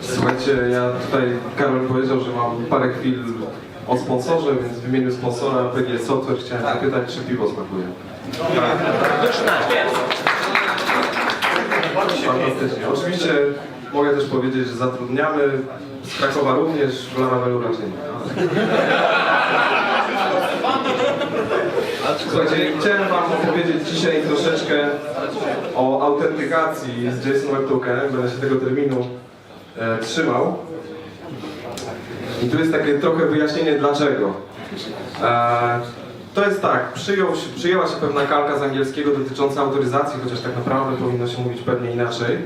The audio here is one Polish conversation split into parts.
Słuchajcie, ja tutaj, Karol powiedział, że mam parę chwil o sponsorze, więc w imieniu sponsora PG Software chciałem zapytać, czy piwo smakuje. Fantastycznie. Oczywiście mogę też powiedzieć, że zatrudniamy z Krakowa również, w Larawelu raczej. Słuchajcie, chciałem Wam opowiedzieć dzisiaj troszeczkę o autentykacji z JSON Web Tokenem. Będę się tego terminu e, trzymał. I tu jest takie trochę wyjaśnienie dlaczego. E, to jest tak, przyjął, przyjęła się pewna kalka z angielskiego dotycząca autoryzacji, chociaż tak naprawdę powinno się mówić pewnie inaczej.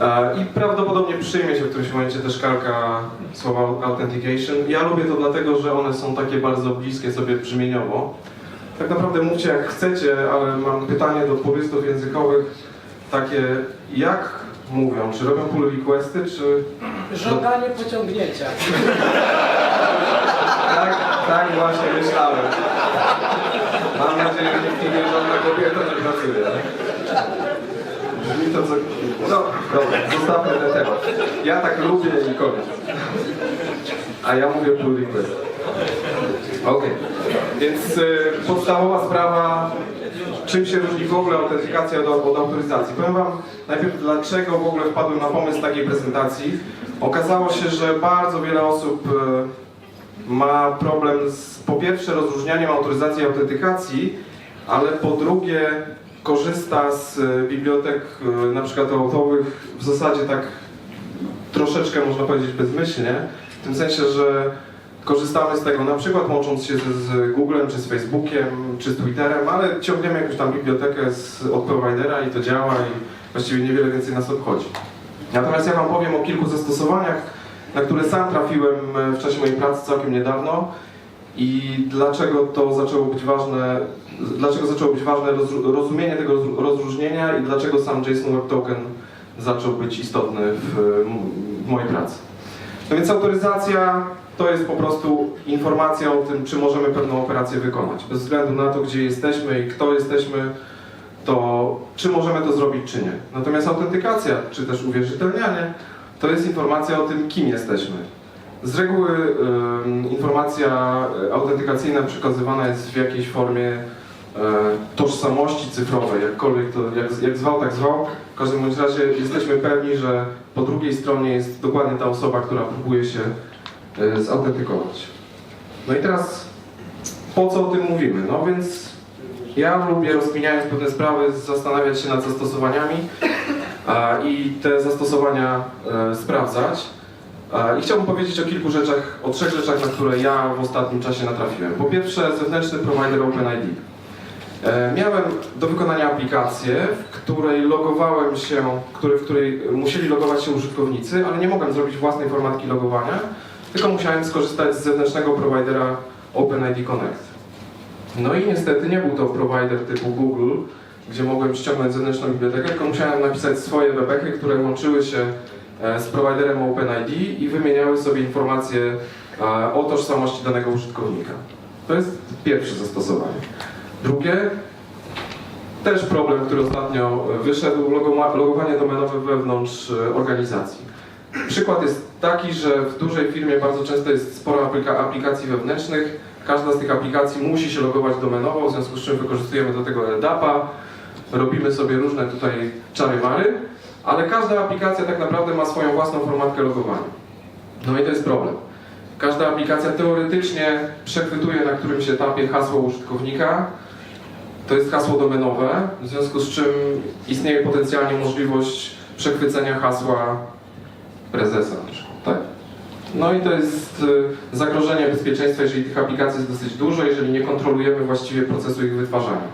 E, I prawdopodobnie przyjmie się w którymś momencie też kalka słowa authentication. Ja lubię to dlatego, że one są takie bardzo bliskie sobie brzmieniowo. Tak naprawdę mówcie jak chcecie, ale mam pytanie do purystów językowych takie, jak mówią? Czy robią pull requesty, czy... Żądanie pociągnięcia. Tak, tak właśnie myślałem. Mam nadzieję, że nikt nie żadna kobieta nie pracuje. Brzmi to co... No, dobra, zostawmy ten temat. Ja tak lubię i koniec. A ja mówię pull request. Okej, więc y, podstawowa sprawa, czym się różni w ogóle autentykacja od, od autoryzacji. Powiem Wam najpierw, dlaczego w ogóle wpadłem na pomysł takiej prezentacji. Okazało się, że bardzo wiele osób y, ma problem z po pierwsze rozróżnianiem autoryzacji i autentykacji, ale po drugie korzysta z y, bibliotek y, na przykład oautowych w zasadzie tak troszeczkę można powiedzieć bezmyślnie, w tym sensie, że korzystamy z tego na przykład łącząc się z, z Googlem, czy z Facebookiem, czy z Twitterem, ale ciągniemy jakąś tam bibliotekę z, od providera i to działa i właściwie niewiele więcej nas obchodzi. Natomiast ja Wam powiem o kilku zastosowaniach, na które sam trafiłem e, w czasie mojej pracy całkiem niedawno i dlaczego to zaczęło być ważne, dlaczego zaczęło być ważne rozumienie tego roz- rozróżnienia i dlaczego sam JSON Web Token zaczął być istotny w, w mojej pracy. No więc autoryzacja to jest po prostu informacja o tym, czy możemy pewną operację wykonać. Bez względu na to, gdzie jesteśmy i kto jesteśmy, to czy możemy to zrobić, czy nie. Natomiast autentykacja, czy też uwierzytelnianie, to jest informacja o tym, kim jesteśmy. Z reguły ym, informacja e, autentykacyjna przekazywana jest w jakiejś formie tożsamości cyfrowej, jakkolwiek to, jak, jak zwał, tak zwał. W każdym bądź razie jesteśmy pewni, że po drugiej stronie jest dokładnie ta osoba, która próbuje się e, zautentykować. No i teraz po co o tym mówimy? No więc ja lubię rozkminiając pewne sprawy zastanawiać się nad zastosowaniami a, i te zastosowania e, sprawdzać. A, I chciałbym powiedzieć o kilku rzeczach, o trzech rzeczach, na które ja w ostatnim czasie natrafiłem. Po pierwsze zewnętrzny provider OpenID. E, Miałem do wykonania aplikację, w której logowałem się, w której musieli logować się użytkownicy, ale nie mogłem zrobić własnej formatki logowania, tylko musiałem skorzystać z zewnętrznego providera OpenID Connect. No i niestety nie był to provider typu Google, gdzie mogłem ściągnąć zewnętrzną bibliotekę, tylko musiałem napisać swoje webeki, które łączyły się e, z providerem OpenID i wymieniały sobie informacje e, o tożsamości danego użytkownika. To jest pierwsze zastosowanie. Drugie, też problem, który ostatnio wyszedł, logowanie domenowe wewnątrz e, organizacji. Przykład jest taki, że w dużej firmie bardzo często jest sporo aplika- aplikacji wewnętrznych. Każda z tych aplikacji musi się logować domenowo, w związku z czym wykorzystujemy do tego LDAP-a, robimy sobie różne tutaj czary-mary, ale każda aplikacja tak naprawdę ma swoją własną formatkę logowania. No i to jest problem. Każda aplikacja teoretycznie przechwytuje na którymś etapie hasło użytkownika, to jest hasło domenowe, w związku z czym istnieje potencjalnie możliwość przechwycenia hasła prezesa tak? No i to jest y, zagrożenie bezpieczeństwa, jeżeli tych aplikacji jest dosyć dużo, jeżeli nie kontrolujemy właściwie procesu ich wytwarzania.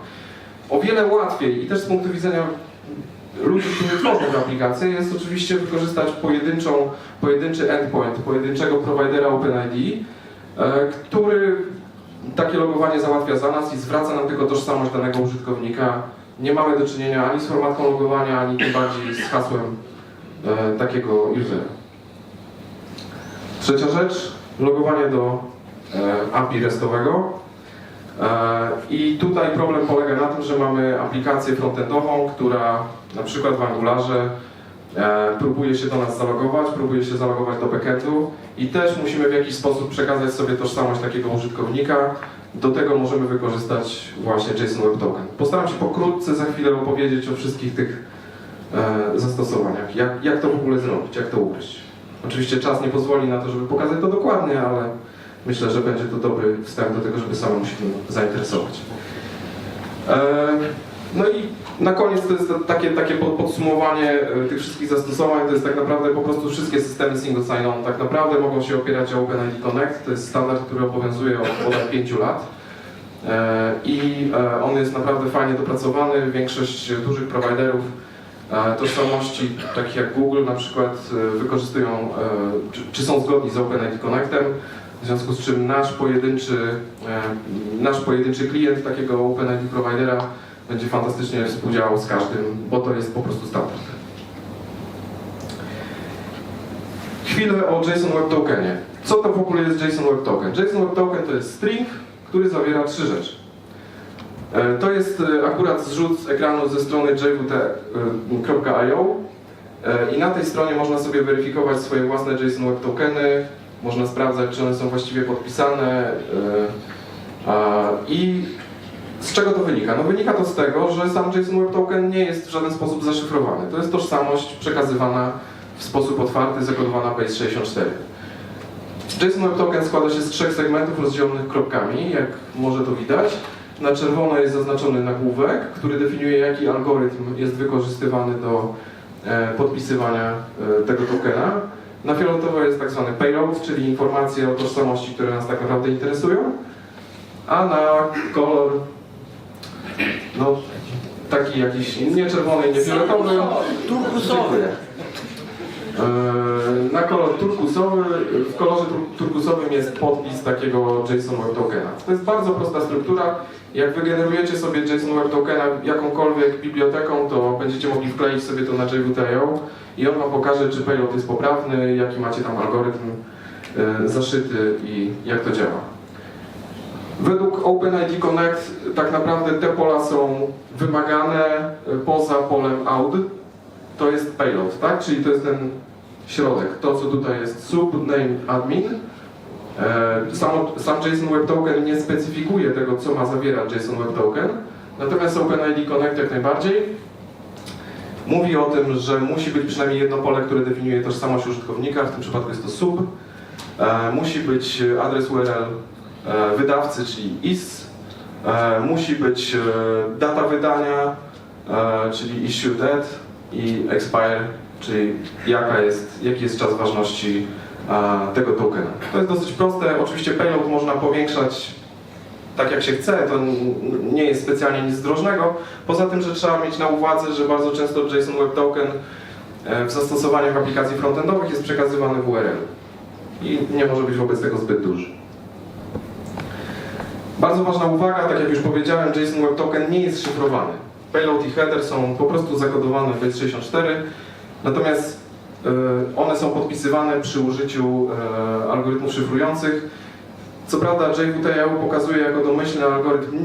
O wiele łatwiej i też z punktu widzenia ludzi, którzy tworzą te aplikacje, jest oczywiście wykorzystać pojedynczą, pojedynczy endpoint, pojedynczego providera OpenID, e, który takie logowanie załatwia za nas i zwraca nam tylko tożsamość danego użytkownika. Nie mamy do czynienia ani z formatką logowania, ani tym bardziej z hasłem e, takiego usera. Trzecia rzecz, logowanie do e, API restowego. E, I tutaj problem polega na tym, że mamy aplikację frontendową, która na przykład w Angularze e, próbuje się do nas zalogować, próbuje się zalogować do backendu i też musimy w jakiś sposób przekazać sobie tożsamość takiego użytkownika. Do tego możemy wykorzystać właśnie JSON Web Token. Postaram się pokrótce za chwilę opowiedzieć o wszystkich tych e, zastosowaniach. Jak, jak to w ogóle zrobić, jak to ugryźć. Oczywiście czas nie pozwoli na to, żeby pokazać to dokładnie, ale myślę, że będzie to dobry wstęp do tego, żeby samemu się tym zainteresować. E, No i na koniec to jest takie, takie pod- podsumowanie e, tych wszystkich zastosowań. To jest tak naprawdę po prostu wszystkie systemy single sign-on tak naprawdę mogą się opierać o OpenID Connect. To jest standard, który obowiązuje od ponad 5 lat. E, I e, on jest naprawdę fajnie dopracowany. Większość dużych prowajderów tożsamości, takich jak Google na przykład, wykorzystują, czy, czy są zgodni z OpenID Connectem. W związku z czym nasz pojedynczy, nasz pojedynczy klient takiego OpenID providera będzie fantastycznie współdziałał z każdym, bo to jest po prostu standard. Chwilę o JSON Web Tokenie. Co to w ogóle jest JSON Web Token? JSON Web Token to jest string, który zawiera trzy rzeczy. E, To jest e, akurat zrzut z ekranu ze strony jwt.io e, i na tej stronie można sobie weryfikować swoje własne JSON Web Tokeny, można sprawdzać, czy one są właściwie podpisane i czego to wynika? No wynika to z tego, że sam JSON Web Token nie jest w żaden sposób zaszyfrowany. To jest tożsamość przekazywana w sposób otwarty, zakodowana base64. JSON Web Token składa się z trzech segmentów rozdzielonych kropkami, jak może to widać. Na czerwono jest zaznaczony nagłówek, który definiuje, jaki algorytm jest wykorzystywany do e, podpisywania e, tego tokena. Na fioletowo jest tak zwany payload, czyli informacje o tożsamości, które nas tak naprawdę interesują. A na kolor, no taki jakiś nie czerwony, nie fioletowy, Turkusowy. Eee, Na kolor turkusowy, w kolorze tur- turkusowym jest podpis takiego JSON Web Tokena. To jest bardzo prosta struktura. Jak wygenerujecie sobie JSON Web Tokena jakąkolwiek biblioteką, to będziecie mogli wkleić sobie to na JWT.io i on wam pokaże, czy payload jest poprawny, jaki macie tam algorytm e, zaszyty i jak to działa. Według OpenID Connect tak naprawdę te pola są wymagane e, poza polem AUD. To jest payload, tak? Czyli to jest ten środek, to co tutaj jest subname admin. E, sam JSON Web Token nie specyfikuje tego, co ma zawierać JSON Web Token, natomiast OpenID Connect jak najbardziej mówi o tym, że musi być przynajmniej jedno pole, które definiuje tożsamość użytkownika, w tym przypadku jest to sub. E, Musi być adres URL wydawcy, czyli IS. E, Musi być e, data wydania, e, czyli issue date i expire, czyli jaka jest, jaki jest czas ważności tego tokena. To jest dosyć proste. Oczywiście payload można powiększać tak jak się chce, to nie jest specjalnie nic zdrożnego. Poza tym, że trzeba mieć na uwadze, że bardzo często JSON Web Token w zastosowaniach aplikacji frontendowych jest przekazywany w URL i nie może być wobec tego zbyt duży. Bardzo ważna uwaga, tak jak już powiedziałem, JSON Web Token nie jest szyfrowany. Payload i header są po prostu zakodowane w base64, natomiast e, one są podpisywane przy użyciu e, algorytmów szyfrujących. Co prawda JWT.io pokazuje jako domyślny algorytm,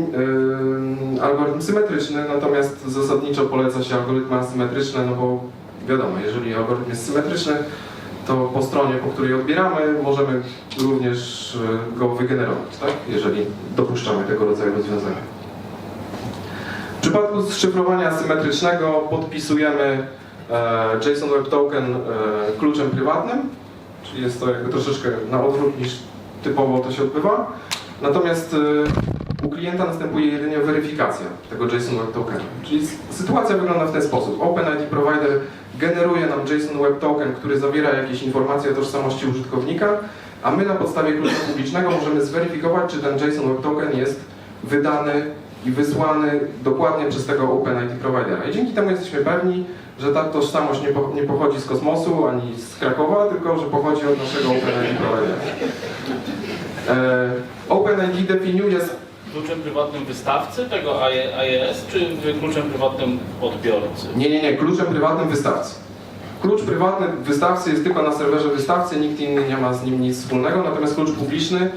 e, algorytm symetryczny, natomiast zasadniczo poleca się algorytmy asymetryczne, no bo wiadomo, jeżeli algorytm jest symetryczny, to po stronie, po której odbieramy, możemy również e, go wygenerować, tak? jeżeli dopuszczamy tego rodzaju rozwiązania. W przypadku szyfrowania asymetrycznego podpisujemy e, JSON Web Token e, kluczem prywatnym, czyli jest to jakby troszeczkę na odwrót niż typowo to się odbywa. Natomiast u klienta następuje jedynie weryfikacja tego JSON Web Tokena. Czyli sytuacja wygląda w ten sposób. OpenID Provider generuje nam JSON Web Token, który zawiera jakieś informacje o tożsamości użytkownika, a my na podstawie klucza publicznego możemy zweryfikować, czy ten JSON Web Token jest wydany i wysłany dokładnie przez tego OpenID Providera. I dzięki temu jesteśmy pewni, że ta tożsamość nie, po, nie pochodzi z kosmosu ani z Krakowa, tylko że pochodzi od naszego OpenID Providera. E, OpenID definiuje Kluczem prywatnym wystawcy tego AES, czy kluczem prywatnym odbiorcy? Nie, nie, nie, kluczem prywatnym wystawcy. Klucz prywatny wystawcy jest tylko na serwerze wystawcy, nikt inny nie ma z nim nic wspólnego, natomiast klucz publiczny,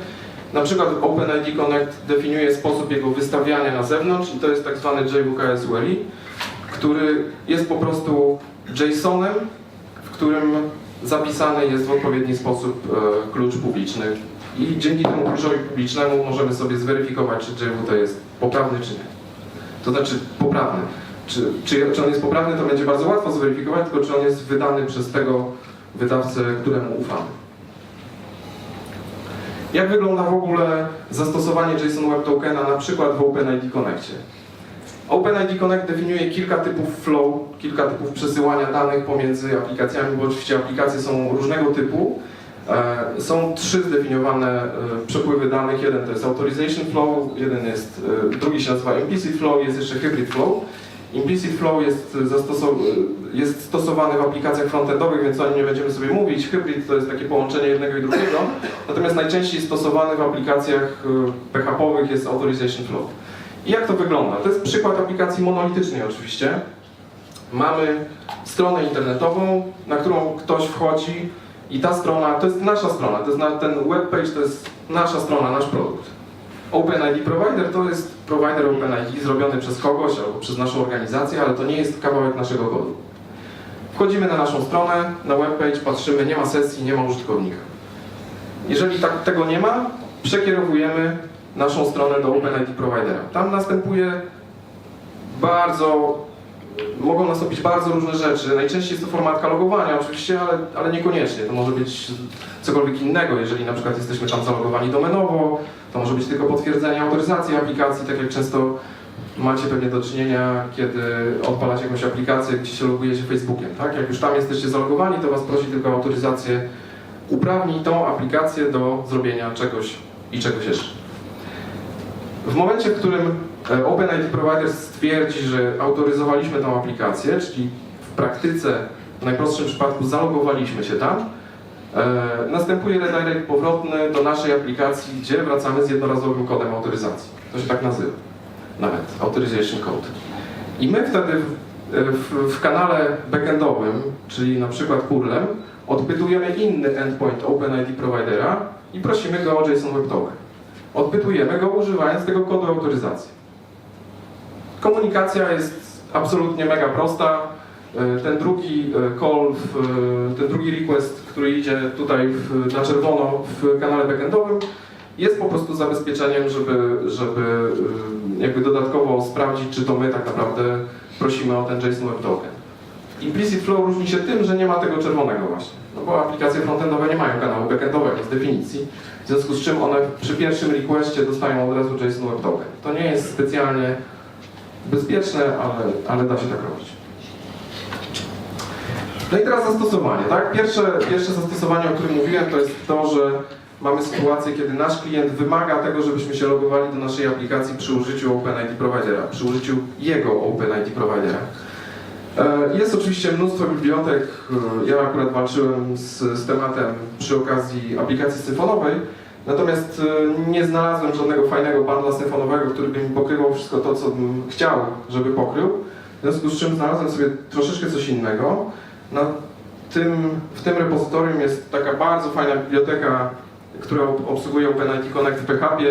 na przykład OpenID Connect definiuje sposób jego wystawiania na zewnątrz i to jest tak zwany JWKS URI, który jest po prostu JSON-em którym zapisany jest w odpowiedni sposób e, klucz publiczny. I dzięki temu kluczowi publicznemu możemy sobie zweryfikować, czy JWT jest poprawny, czy nie. To znaczy poprawny. Czy, czy, czy on jest poprawny, to będzie bardzo łatwo zweryfikować, tylko czy on jest wydany przez tego wydawcę, któremu ufamy. Jak wygląda w ogóle zastosowanie JSON Web Tokena na przykład w OpenID Connectie? OpenID Connect definiuje kilka typów flow, kilka typów przesyłania danych pomiędzy aplikacjami, bo oczywiście aplikacje są różnego typu. E, Są trzy zdefiniowane e, przepływy danych. Jeden to jest Authorization Flow, jeden jest, e, drugi się nazywa Implicit Flow, jest jeszcze Hybrid Flow. Implicit Flow jest, jest stosowany w aplikacjach frontendowych, więc o nim nie będziemy sobie mówić. Hybrid to jest takie połączenie jednego i drugiego. Natomiast najczęściej stosowany w aplikacjach PHP-owych jest Authorization Flow. I jak to wygląda? To jest przykład aplikacji monolitycznej oczywiście. Mamy stronę internetową, na którą ktoś wchodzi i ta strona, to jest nasza strona, to jest ten webpage to jest nasza strona, nasz produkt. OpenID Provider to jest provider OpenID zrobiony przez kogoś albo przez naszą organizację, ale to nie jest kawałek naszego kodu. Wchodzimy na naszą stronę, na webpage, patrzymy, nie ma sesji, nie ma użytkownika. Jeżeli tak, tego nie ma, przekierowujemy naszą stronę do OpenID Providera. Tam następuje bardzo, mogą nastąpić bardzo różne rzeczy. Najczęściej jest to formatka logowania oczywiście, ale, ale niekoniecznie. To może być cokolwiek innego. Jeżeli na przykład jesteśmy tam zalogowani domenowo, to może być tylko potwierdzenie autoryzacji aplikacji, tak jak często macie pewnie do czynienia, kiedy odpalacie jakąś aplikację, gdzie się logujecie Facebookiem, tak? Jak już tam jesteście zalogowani, to was prosi tylko o autoryzację. Uprawnij tą aplikację do zrobienia czegoś i czegoś jeszcze. W momencie, w którym OpenID Provider stwierdzi, że autoryzowaliśmy tą aplikację, czyli w praktyce, w najprostszym przypadku zalogowaliśmy się tam, e, następuje redirect powrotny do naszej aplikacji, gdzie wracamy z jednorazowym kodem autoryzacji. To się tak nazywa. Nawet Authorization Code. I my wtedy w, w, w kanale backendowym, czyli na przykład curlem, odpytujemy inny endpoint OpenID Providera i prosimy go o JSON Web Token. Odpytujemy go używając tego kodu autoryzacji. Komunikacja jest absolutnie mega prosta. E, Ten drugi e, call, e, ten drugi request, który idzie tutaj na czerwono w kanale backendowym, jest po prostu zabezpieczeniem, żeby, żeby jakby dodatkowo sprawdzić, czy to my tak naprawdę prosimy o ten JSON Web Token. Implicit Flow różni się tym, że nie ma tego czerwonego właśnie. No bo aplikacje frontendowe nie mają kanału backendowego z definicji. W związku z czym one przy pierwszym requestie dostają od razu JSON Web Token. To nie jest specjalnie bezpieczne, ale, ale da się tak robić. No i teraz zastosowanie, tak? Pierwsze, pierwsze zastosowanie, o którym mówiłem, to jest to, że mamy sytuację, kiedy nasz klient wymaga tego, żebyśmy się logowali do naszej aplikacji przy użyciu OpenID Providera, przy użyciu jego OpenID Providera. E, Jest oczywiście mnóstwo bibliotek. E, Ja akurat walczyłem z, z tematem przy okazji aplikacji symfonowej, natomiast e, nie znalazłem żadnego fajnego bundla symfonowego, który by mi pokrywał wszystko to, co bym chciał, żeby pokrył. W związku z czym znalazłem sobie troszeczkę coś innego. Na tym, w tym repozytorium jest taka bardzo fajna biblioteka, która ob- obsługuje OpenID Connect w PHP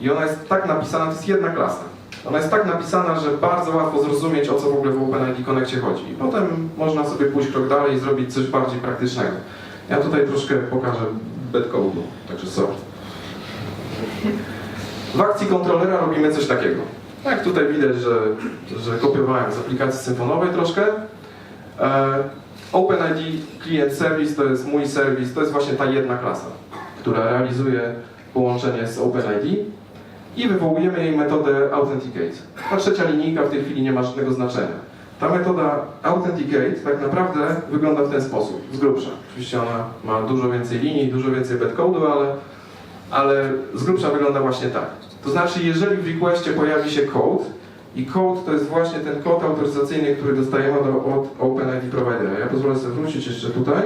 i ona jest tak napisana, to jest jedna klasa. Ona jest tak napisana, że bardzo łatwo zrozumieć, o co w ogóle w OpenID Connectie chodzi. I potem można sobie pójść krok dalej i zrobić coś bardziej praktycznego. Ja tutaj troszkę pokażę bad code'u, także sorry. W akcji kontrolera robimy coś takiego. Tak, tutaj widać, że, że kopiowałem z aplikacji symfonowej troszkę. E, OpenID Client Service to jest mój serwis, to jest właśnie ta jedna klasa, która realizuje połączenie z OpenID i wywołujemy jej metodę Authenticate. Ta trzecia linijka w tej chwili nie ma żadnego znaczenia. Ta metoda Authenticate tak naprawdę wygląda w ten sposób, z grubsza. Oczywiście ona ma dużo więcej linii, dużo więcej bedcode'u, ale, ale z grubsza wygląda właśnie tak. To znaczy, jeżeli w requestie pojawi się code, i code to jest właśnie ten kod autoryzacyjny, który dostajemy do, od OpenID Providera. Ja pozwolę sobie wrócić jeszcze tutaj.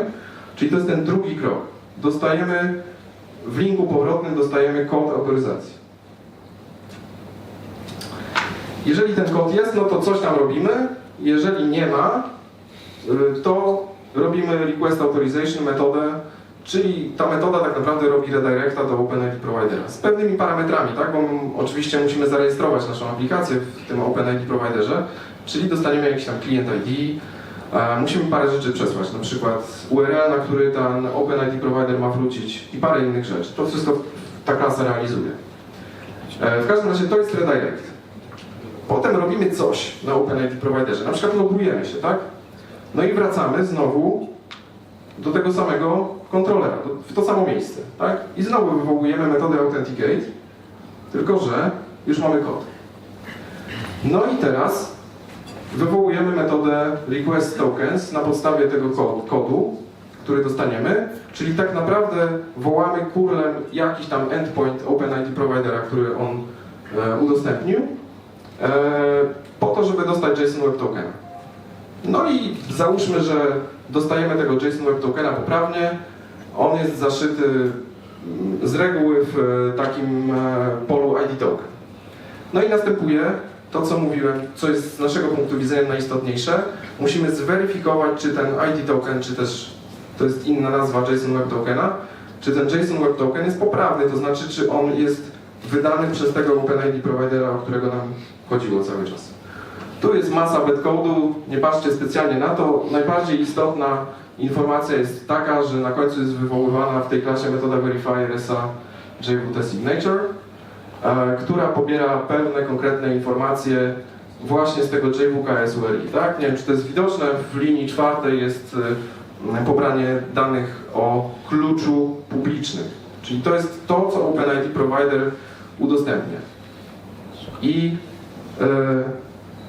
Czyli to jest ten drugi krok. Dostajemy, w linku powrotnym dostajemy kod autoryzacji. Jeżeli ten kod jest, no to coś tam robimy. Jeżeli nie ma, y, to robimy request authorization metodę, czyli ta metoda tak naprawdę robi redirecta do OpenID Providera z pewnymi parametrami, tak? Bo oczywiście musimy zarejestrować naszą aplikację w tym OpenID Providerze, czyli dostaniemy jakiś tam client ID, musimy parę rzeczy przesłać, na przykład URL, na który ten OpenID provider ma wrócić i parę innych rzeczy. To wszystko ta klasa realizuje. E, w każdym razie to jest redirect. Potem robimy coś na OpenID providerze, na przykład logujemy się, tak? No i wracamy znowu do tego samego kontrolera, w to samo miejsce, tak? I znowu wywołujemy metodę authenticate, tylko że już mamy kod. No i teraz wywołujemy metodę request tokens na podstawie tego ko- kodu, który dostaniemy, czyli tak naprawdę wołamy curlem jakiś tam endpoint OpenID providera, który on e, udostępnił, po to, żeby dostać JSON Web Tokena. No i załóżmy, że dostajemy tego JSON Web Tokena poprawnie, on jest zaszyty mm, z reguły w e, takim e, polu ID token. No i następuje to, co mówiłem, co jest z naszego punktu widzenia najistotniejsze. Musimy zweryfikować, czy ten ID token, czy też to jest inna nazwa JSON Web Tokena, czy ten JSON Web Token jest poprawny, to znaczy, czy on jest wydany przez tego OpenID providera, o którego nam chodziło cały czas. Tu jest masa bedcode'u, nie patrzcie specjalnie na to. Najbardziej istotna informacja jest taka, że na końcu jest wywoływana w tej klasie metoda verifier SA JWT Signature, e, która pobiera pewne konkretne informacje właśnie z tego JWKS URI. Tak? Nie wiem, czy to jest widoczne, w linii czwartej jest e, pobranie danych o kluczu publicznym. Czyli to jest to, co OpenID Provider udostępnia. I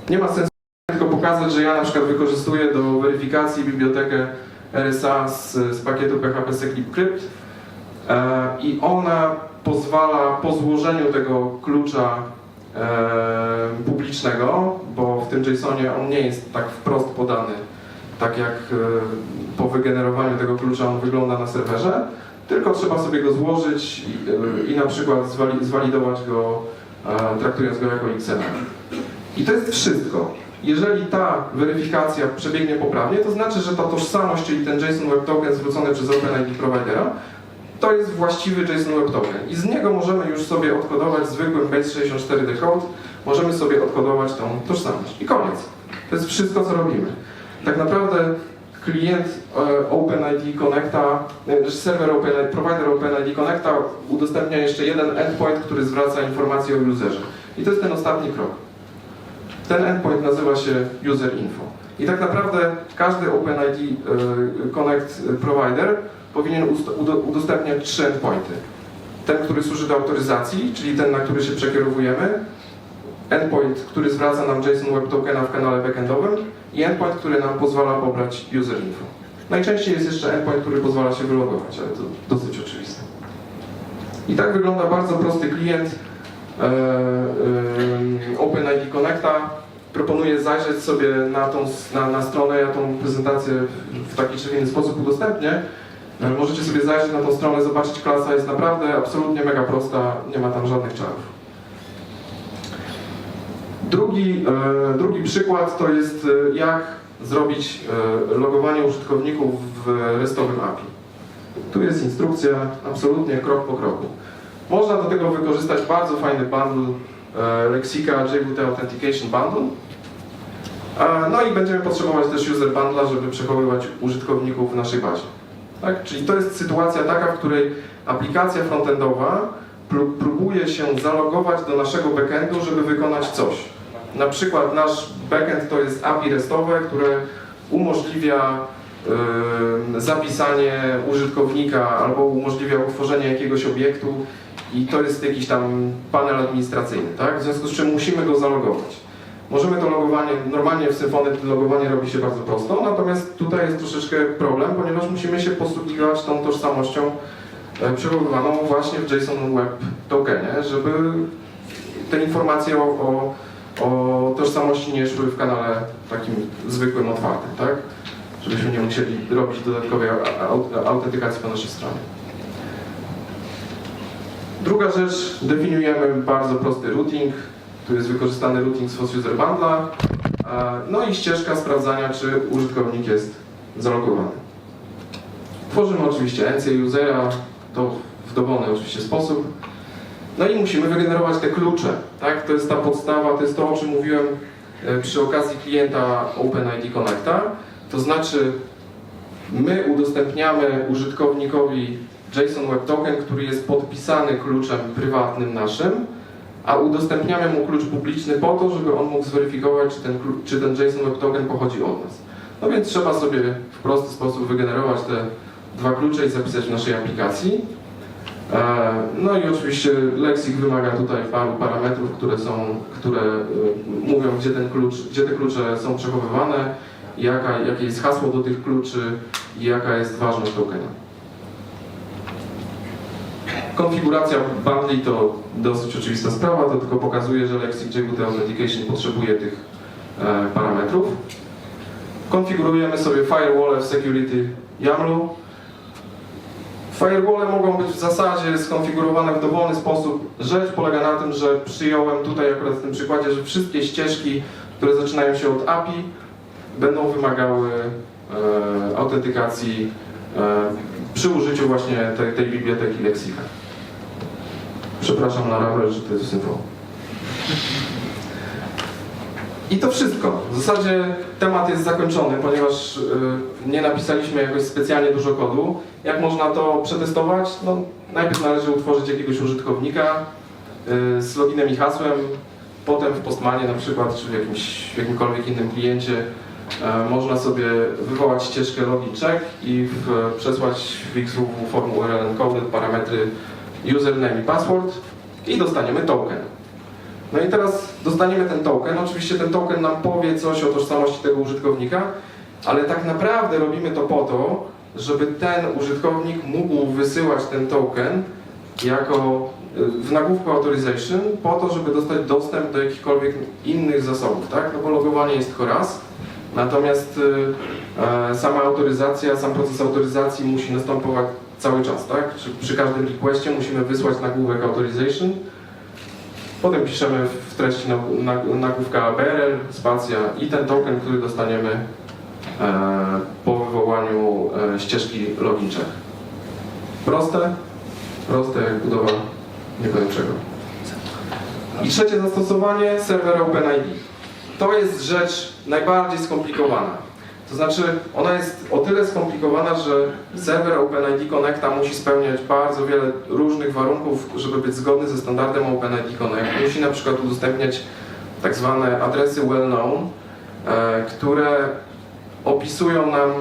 nie ma sensu tylko pokazać, że ja na przykład wykorzystuję do weryfikacji bibliotekę RSA z, z pakietu PHP Seclip Crypt e, i ona pozwala po złożeniu tego klucza e, publicznego, bo w tym JSONie on nie jest tak wprost podany, tak jak e, po wygenerowaniu tego klucza on wygląda na serwerze, tylko trzeba sobie go złożyć i, e, i na przykład zwali, zwalidować go, e, traktując go jako XML. I to jest wszystko. Jeżeli ta weryfikacja przebiegnie poprawnie, to znaczy, że ta tożsamość, czyli ten JSON Web Token zwrócony przez OpenID providera, to jest właściwy JSON Web Token. I z niego możemy już sobie odkodować zwykłym Base64 decode, możemy sobie odkodować tą tożsamość. I koniec. To jest wszystko, co robimy. Tak naprawdę klient e, OpenID Connecta, e, serwer OpenID, provider OpenID Connecta udostępnia jeszcze jeden endpoint, który zwraca informacje o userze. I to jest ten ostatni krok. Ten endpoint nazywa się user info. I tak naprawdę każdy OpenID y, Connect provider powinien udostępniać trzy endpointy. Ten, który służy do autoryzacji, czyli ten, na który się przekierowujemy, endpoint, który zwraca nam JSON Web Tokena w kanale backendowym i endpoint, który nam pozwala pobrać user info. Najczęściej jest jeszcze endpoint, który pozwala się wylogować, ale to dosyć oczywiste. I tak wygląda bardzo prosty klient e, e, OpenID Connecta. Proponuję zajrzeć sobie na, tą, na, na stronę, ja tą prezentację w, taki czy inny sposób udostępnię. E, Możecie sobie zajrzeć na tą stronę, zobaczyć, klasa jest naprawdę absolutnie mega prosta, nie ma tam żadnych czarów. Drugi, e, drugi przykład to jest e, jak zrobić e, logowanie użytkowników w restowym API. Tu jest instrukcja, absolutnie krok po kroku. Można do tego wykorzystać bardzo fajny bundle Lexica JWT Authentication Bundle. No i będziemy potrzebować też user bundla, żeby przechowywać użytkowników w naszej bazie. Tak? Czyli to jest sytuacja taka, w której aplikacja frontendowa pró- próbuje się zalogować do naszego backendu, żeby wykonać coś. Na przykład nasz backend to jest API restowe, które umożliwia zapisanie użytkownika albo umożliwia utworzenie jakiegoś obiektu i to jest jakiś tam panel administracyjny, tak? W związku z czym musimy go zalogować. Możemy to logowanie, normalnie w Symfony logowanie robi się bardzo prosto, natomiast tutaj jest troszeczkę problem, ponieważ musimy się posługiwać tą tożsamością e, przechowywaną właśnie w JSON Web Tokenie, żeby te informacje o, o, o tożsamości nie szły w kanale takim zwykłym, otwartym, tak? Żebyśmy nie musieli robić dodatkowej autentykacji po naszej stronie. Druga rzecz, definiujemy bardzo prosty routing. Tu jest wykorzystany routing z FOSS User Bundla. E, No i ścieżka sprawdzania, czy użytkownik jest zalogowany. Tworzymy oczywiście encję usera, to w dowolny oczywiście sposób. No i musimy wygenerować te klucze, tak? To jest ta podstawa, to jest to, o czym mówiłem e, przy okazji klienta OpenID Connecta. To znaczy, my udostępniamy użytkownikowi JSON Web Token, który jest podpisany kluczem prywatnym naszym, a udostępniamy mu klucz publiczny po to, żeby on mógł zweryfikować, czy ten, czy ten JSON Web Token pochodzi od nas. No więc trzeba sobie w prosty sposób wygenerować te dwa klucze i zapisać w naszej aplikacji. E, No i oczywiście Lexik wymaga tutaj paru parametrów, które są, które e, mówią, gdzie, ten klucz, gdzie te klucze są przechowywane, jaka, jakie jest hasło do tych kluczy i jaka jest ważność tokena. Konfiguracja bundli to dosyć oczywista sprawa, to tylko pokazuje, że Lexik JWT Authentication potrzebuje tych e, parametrów. Konfigurujemy sobie firewall w security YAML-u. Firewall mogą być w zasadzie skonfigurowane w dowolny sposób. Rzecz polega na tym, że przyjąłem tutaj akurat w tym przykładzie, że wszystkie ścieżki, które zaczynają się od API, będą wymagały e, autentykacji e, przy użyciu właśnie tej, tej biblioteki Lexika. Przepraszam na rawę, że to jest info. I to wszystko. W zasadzie temat jest zakończony, ponieważ y, nie napisaliśmy jakoś specjalnie dużo kodu. Jak można to przetestować? No, najpierw należy utworzyć jakiegoś użytkownika y, z loginem i hasłem, potem w Postmanie na przykład, czy w, jakimś, w jakimkolwiek innym kliencie e, można sobie wywołać ścieżkę login check i w, przesłać w XWW form URL encoded parametry username i password i dostaniemy token. No i teraz dostaniemy ten token. Oczywiście ten token nam powie coś o tożsamości tego użytkownika, ale tak naprawdę robimy to po to, żeby ten użytkownik mógł wysyłać ten token jako y, w nagłówku authorization po to, żeby dostać dostęp do jakichkolwiek innych zasobów, tak? No bo logowanie jest tylko raz, natomiast y, e, sama autoryzacja, sam proces autoryzacji musi następować cały czas, tak? Czy przy każdym requestie musimy wysłać nagłówek authorization, Potem piszemy w treści nag- nag- nagłówka BRL, spacja i ten token, który dostaniemy e, po wywołaniu e, ścieżki login check. Proste? Proste jak budowa nie powiem czego. I trzecie zastosowanie, serwer OpenID. To jest rzecz najbardziej skomplikowana. To znaczy, ona jest o tyle skomplikowana, że serwer OpenID Connecta musi spełniać bardzo wiele różnych warunków, żeby być zgodny ze standardem OpenID Connect. Musi na przykład udostępniać tak zwane adresy well-known, e, które opisują nam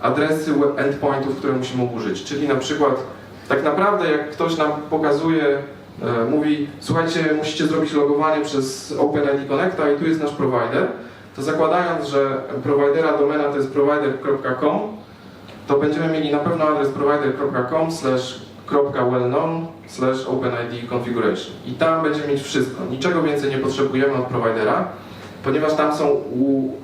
adresy endpointów, które musimy użyć. Czyli na przykład, tak naprawdę jak ktoś nam pokazuje, e, mówi słuchajcie, musicie zrobić logowanie przez OpenID Connecta i tu jest nasz provider, to zakładając, że providera domena to jest provider.com, to będziemy mieli na pewno adres provider.com slash .wellknown slash OpenID configuration. I tam będziemy mieć wszystko. Niczego więcej nie potrzebujemy od providera, ponieważ tam są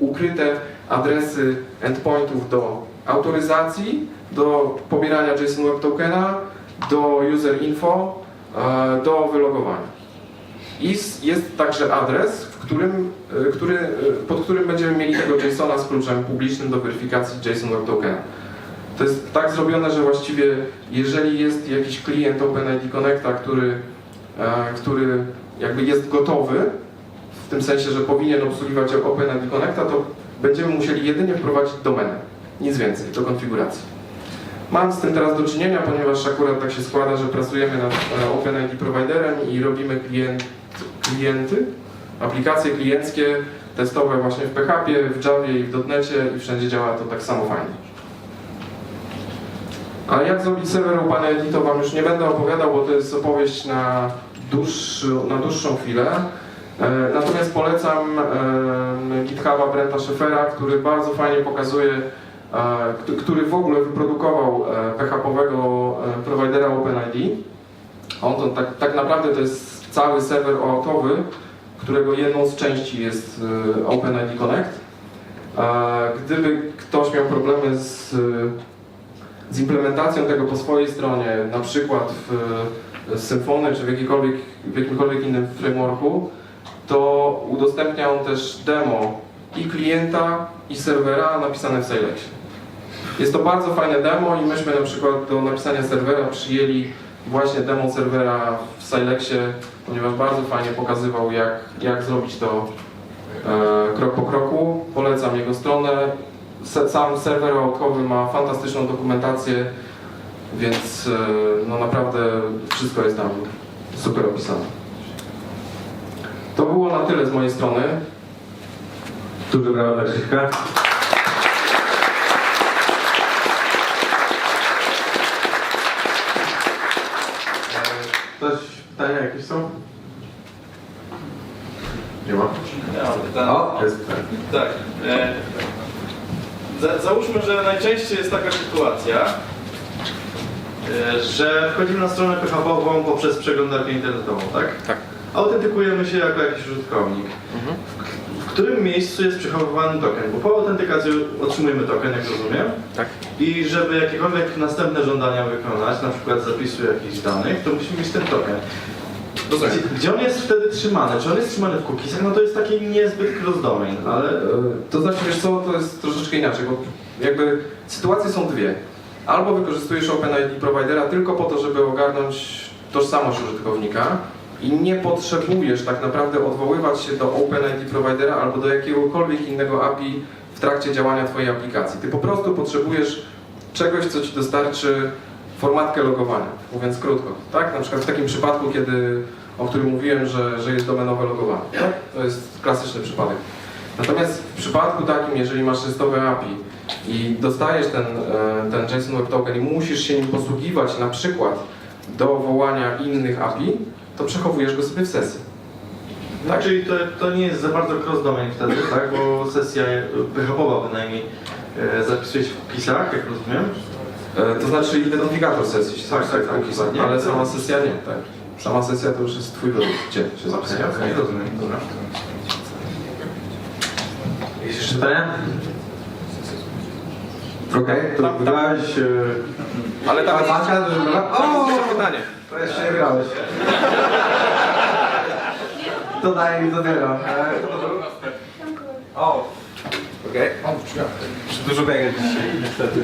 ukryte adresy endpointów do autoryzacji, do pobierania JSON Web Tokena, do user info, e, do wylogowania. I jest także adres, w którym, e, który, e, pod którym będziemy mieli tego JSONa z kluczem publicznym do weryfikacji JSON Web Tokena. To jest tak zrobione, że właściwie jeżeli jest jakiś klient OpenID Connecta, który, e, który jakby jest gotowy, w tym sensie, że powinien obsługiwać OpenID Connecta, to będziemy musieli jedynie wprowadzić domenę. Nic więcej do konfiguracji. Mam z tym teraz do czynienia, ponieważ akurat tak się składa, że pracujemy nad OpenID providerem i robimy klient, klienty, aplikacje klienckie, testowe właśnie w PHP, w Javie i w .NETie i wszędzie działa to tak samo fajnie. A jak zrobić serwer OpenID, to Wam już nie będę opowiadał, bo to jest opowieść na, dłuższy, na dłuższą chwilę. E, Natomiast polecam e, GitHuba Brenta Scheffera, który bardzo fajnie pokazuje, e, kt- który w ogóle wyprodukował PHP-owego providera OpenID. On to tak, tak naprawdę to jest cały serwer OAuth-owy, którego jedną z części jest e, OpenID Connect. E, Gdyby ktoś miał problemy z, z implementacją tego po swojej stronie, na przykład w Symfony czy w, jakikolwiek, w jakimkolwiek innym frameworku, to udostępnia on też demo i klienta, i serwera napisane w Silexie. Jest to bardzo fajne demo i myśmy na przykład do napisania serwera przyjęli właśnie demo serwera w Silexie, ponieważ bardzo fajnie pokazywał jak, jak zrobić to e, krok po kroku. Polecam jego stronę. se- sam serwer łałkowy ma fantastyczną dokumentację, więc e, no naprawdę wszystko jest tam super opisane. To było na tyle z mojej strony. Duże brawa dla Krzyśka. Ktoś, pytania jakieś są? Nie ma? Ja. O, jest pytanie. Tak. E, za, załóżmy, że najczęściej jest taka sytuacja, e, że wchodzimy na stronę PHP-ową poprzez przeglądarkę internetową, tak? Tak. Autentykujemy się jako jakiś użytkownik. W którym miejscu jest przechowywany token? Bo po autentykacji otrzymujemy token, jak rozumiem. Tak. I żeby jakiekolwiek następne żądania wykonać, na przykład zapisu jakichś danych, to musimy mieć ten token. Rozumiem. Gdzie, gdzie on jest wtedy trzymany? Czy on jest trzymany w cookiesach? No to jest taki niezbyt cross domain, ale E, To znaczy, wiesz co, to jest troszeczkę inaczej, bo jakby sytuacje są dwie. Albo wykorzystujesz OpenID providera tylko po to, żeby ogarnąć tożsamość użytkownika i nie potrzebujesz tak naprawdę odwoływać się do OpenID providera albo do jakiegokolwiek innego API w trakcie działania Twojej aplikacji. Ty po prostu potrzebujesz czegoś, co Ci dostarczy formatkę logowania, mówiąc krótko. Tak? Na przykład w takim przypadku, kiedy, o którym mówiłem, że, że jest domenowe logowanie. Tak? To jest klasyczny przypadek. Natomiast w przypadku takim, jeżeli masz listowe API i dostajesz ten, e, ten JSON Web Token i musisz się nim posługiwać na przykład do wołania innych API, to przechowujesz go sobie w sesji. Tak, czyli to, to nie jest za bardzo cross-domain wtedy, tak? Bo sesja PHP-owa bynajmniej e, zapisuje się w wpisach, jak rozumiem. E, To znaczy identyfikator sesji się Tak, tak, w tak, dokładnie. ale sama sesja nie, tak. Sama sesja to już jest twój wybór, gdzie się zapisuje. Okej, okej, rozumiem, dobra. Jakieś jeszcze pytania? Okej, to Tam- tam- wybrałeś... e, Ale tam Patrz, że O! jeszcze pytanie. To jeszcze nie grałeś. To daje mi zero. E, O! Okej. Dużo biegać dzisiaj, niestety.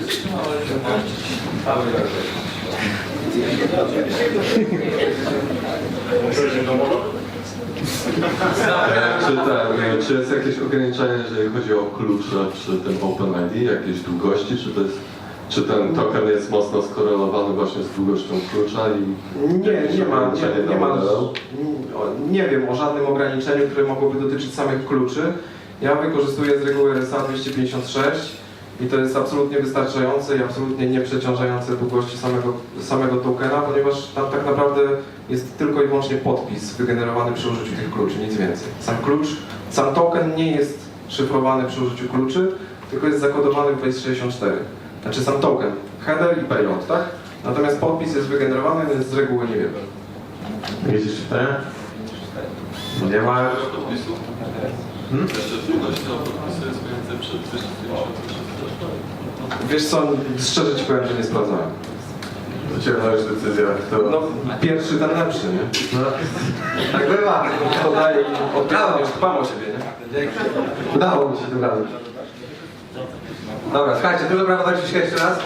Czy, ten, czy jest jakieś ograniczenie, jeżeli chodzi o klucze przy tym OpenID, jakiejś długości, czy to jest, czy ten token jest mocno skorelowany właśnie z długością klucza i Nie, nie ma, nie, nie ma, nie wiem o żadnym ograniczeniu, które mogłoby dotyczyć samych kluczy. Ja wykorzystuję z reguły RSA 256 i to jest absolutnie wystarczające i absolutnie nieprzeciążające długości samego, samego tokena, ponieważ tam tak naprawdę jest tylko i wyłącznie podpis wygenerowany przy użyciu tych kluczy, nic więcej. Sam klucz, sam token nie jest szyfrowany przy użyciu kluczy, tylko jest zakodowany w base64. Znaczy sam token, header i payload, tak? Natomiast podpis jest wygenerowany, więc z reguły nie wiem. Jakieś jeszcze pytania? Nie ma. Hmm? Wiesz co, szczerze ci powiem, że nie sprawdzałem. Do Ciebie należy decyzja, kto... No, pierwszy ten lepszy, nie? No. Tak bywa. Podaję od Brawo. już dbam o siebie, nie? Udało mi się tym razem. Dobra, słuchajcie, dla Krzyśka jeszcze raz.